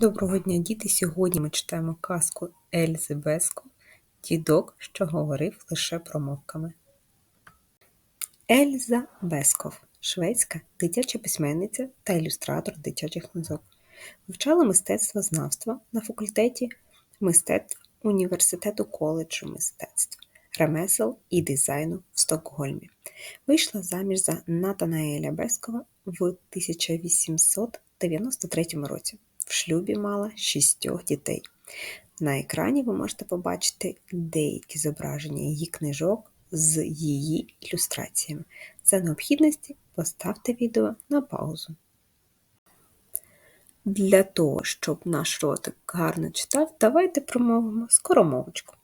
Доброго дня, діти! Сьогодні ми читаємо казку Ельзи Беско Дідок, що говорив лише промовками. Ельза Бесков шведська дитяча письменниця та ілюстратор дитячих книжок. Вивчала мистецтво знавства на факультеті мистецтв Університету коледжу мистецтв, ремесел і дизайну в Стокгольмі. Вийшла заміж за Натанаеля Бескова в 1893 році. В шлюбі мала шістьох дітей. На екрані ви можете побачити деякі зображення її книжок з її ілюстраціями. За необхідності поставте відео на паузу. Для того, щоб наш ротик гарно читав, давайте промовимо скоромовочку.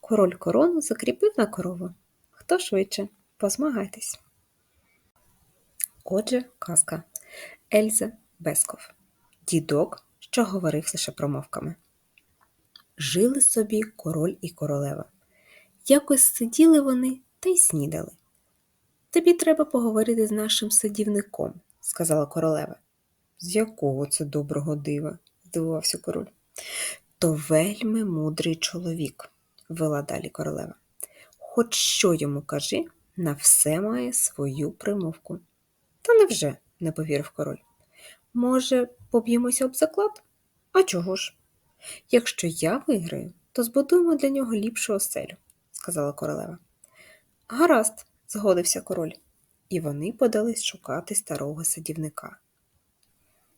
Король корону закріпив на корову. Хто швидше? Позмагайтесь. Отже, казка Ельза Бесков. Дідок, що говорив лише промовками. Жили собі король і королева. Якось сиділи вони та й снідали. Тобі треба поговорити з нашим садівником, сказала королева. З якого це доброго дива? здивувався король. То вельми мудрий чоловік, вела далі королева. Хоч що йому кажи, на все має свою примовку. Та невже? не повірив король. Може, поб'ємося об заклад? А чого ж? Якщо я виграю, то збудуємо для нього ліпшу оселю, сказала королева. Гаразд, згодився король, і вони подались шукати старого садівника.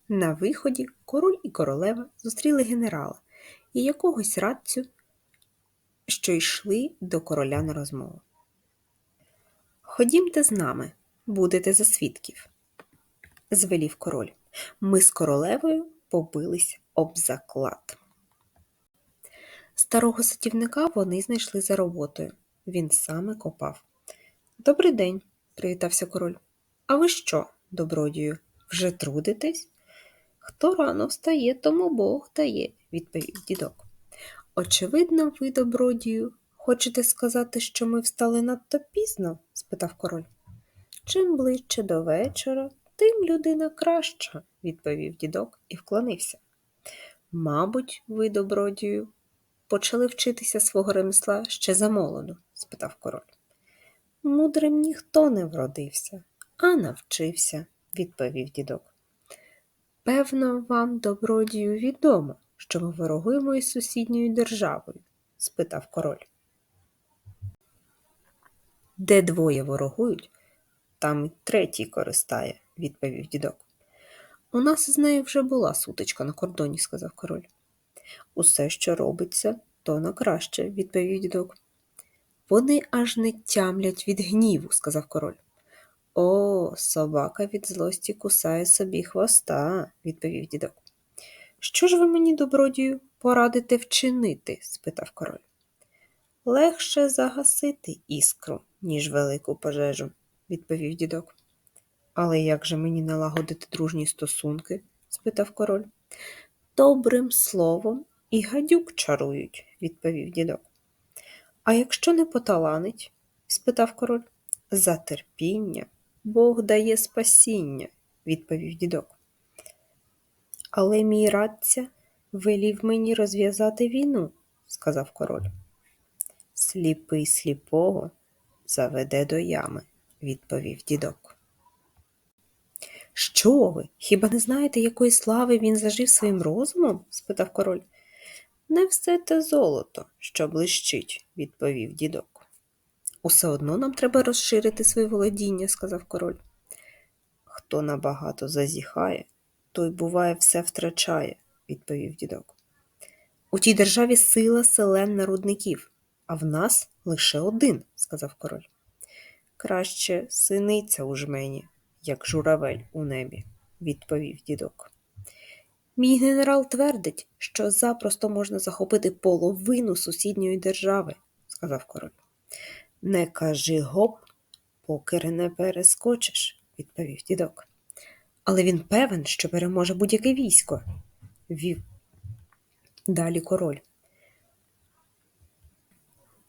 На виході король і королева зустріли генерала і якогось радцю, що йшли до короля на розмову. Ходімте з нами, будете за свідків, звелів король. Ми з королевою побились об заклад. Старого садівника вони знайшли за роботою. Він саме копав. Добрий день, привітався король. А ви що, добродію, вже трудитесь? Хто рано встає, тому Бог дає, відповів дідок. Очевидно, ви, добродію, хочете сказати, що ми встали надто пізно? спитав король. Чим ближче до вечора, тим людина краща, відповів дідок і вклонився. Мабуть, ви, добродію, почали вчитися свого ремесла ще за молоду? спитав король. Мудрим ніхто не вродився, а навчився, відповів дідок. Певно, вам, добродію, відомо, що ми ворогуємо із сусідньою державою? спитав король. Де двоє ворогують, там і третій користає, відповів дідок. У нас з нею вже була сутичка на кордоні, сказав король. Усе, що робиться, то на краще, відповів дідок. Вони аж не тямлять від гніву, сказав король. О, собака від злості кусає собі хвоста, відповів дідок. Що ж ви мені, добродію, порадите вчинити? спитав король. Легше загасити іскру, ніж велику пожежу, відповів дідок. Але як же мені налагодити дружні стосунки? спитав король. Добрим словом і гадюк чарують, відповів дідок. А якщо не поталанить? спитав король. За терпіння Бог дає спасіння, відповів дідок. Але мій радця велів мені розв'язати війну, сказав король. Сліпий сліпого заведе до ями, відповів дідок. Що ви? Хіба не знаєте, якої слави він зажив своїм розумом? спитав король. Не все те золото, що блищить, відповів дідок. Усе одно нам треба розширити своє володіння, сказав король. Хто набагато зазіхає, той, буває, все втрачає, відповів дідок. У тій державі сила селен народників, а в нас лише один, сказав король. Краще синиця у жмені, як журавель у небі, відповів дідок. Мій генерал твердить, що запросто можна захопити половину сусідньої держави, сказав король. Не кажи гоп, поки не перескочиш, відповів дідок. Але він певен, що переможе будь-яке військо, вів далі король.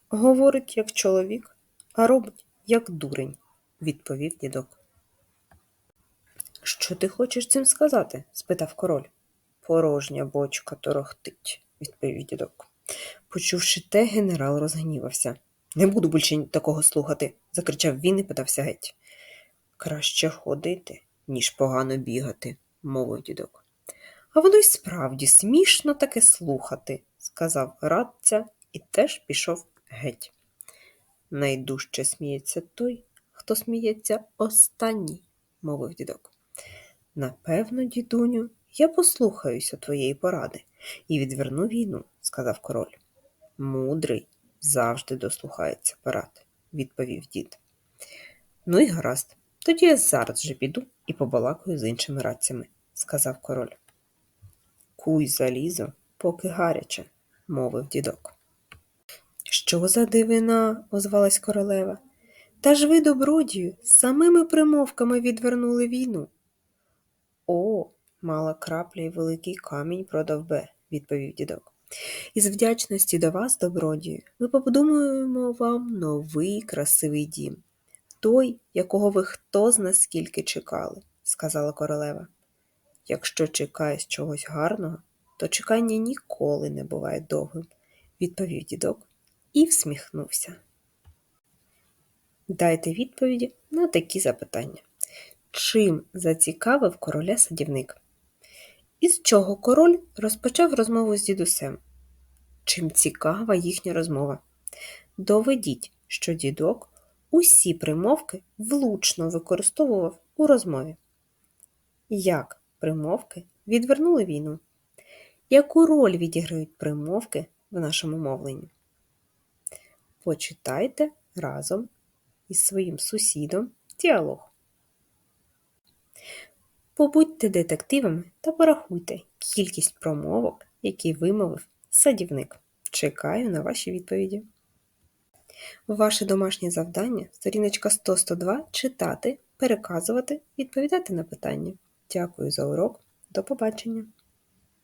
Говорить, як чоловік, а робить, як дурень, відповів дідок. Що ти хочеш цим сказати? спитав король. порожня бочка торохтить, відповів дідок. Почувши те, генерал розгнівався. Не буду більше такого слухати, закричав він і подався геть. Краще ходити, ніж погано бігати, мовив дідок. А воно й справді смішно таке слухати, сказав радця і теж пішов геть. Найдужче сміється той, хто сміється останній, мовив дідок. Напевно, дідуню, я послухаюся твоєї поради і відверну війну, сказав король. Мудрий завжди дослухається порад, відповів дід. Ну і гаразд, тоді я зараз же піду і побалакаю з іншими радцями, сказав король. Куй залізо, поки гаряче, мовив дідок. Що за дивина? озвалась королева. Та ж ви, добродію, самими примовками відвернули війну. О, мала крапля й великий камінь продав би, відповів дідок. Із вдячності до вас, добродію, ми побудуємо вам новий красивий дім, той, якого ви хто зна скільки чекали, сказала королева. Якщо чекаєш чогось гарного, то чекання ніколи не буває довгим, відповів дідок і всміхнувся. Дайте відповіді на такі запитання. Чим зацікавив короля садівник? Із чого король розпочав розмову з дідусем? Чим цікава їхня розмова? Доведіть, що дідок усі примовки влучно використовував у розмові. Як примовки відвернули війну? Яку роль відіграють примовки в нашому мовленні? Почитайте разом із своїм сусідом діалог. Побудьте детективами та порахуйте кількість промовок, які вимовив садівник. Чекаю на ваші відповіді. Ваше домашнє завдання сторіночка 100-102 читати, переказувати, відповідати на питання. Дякую за урок. До побачення!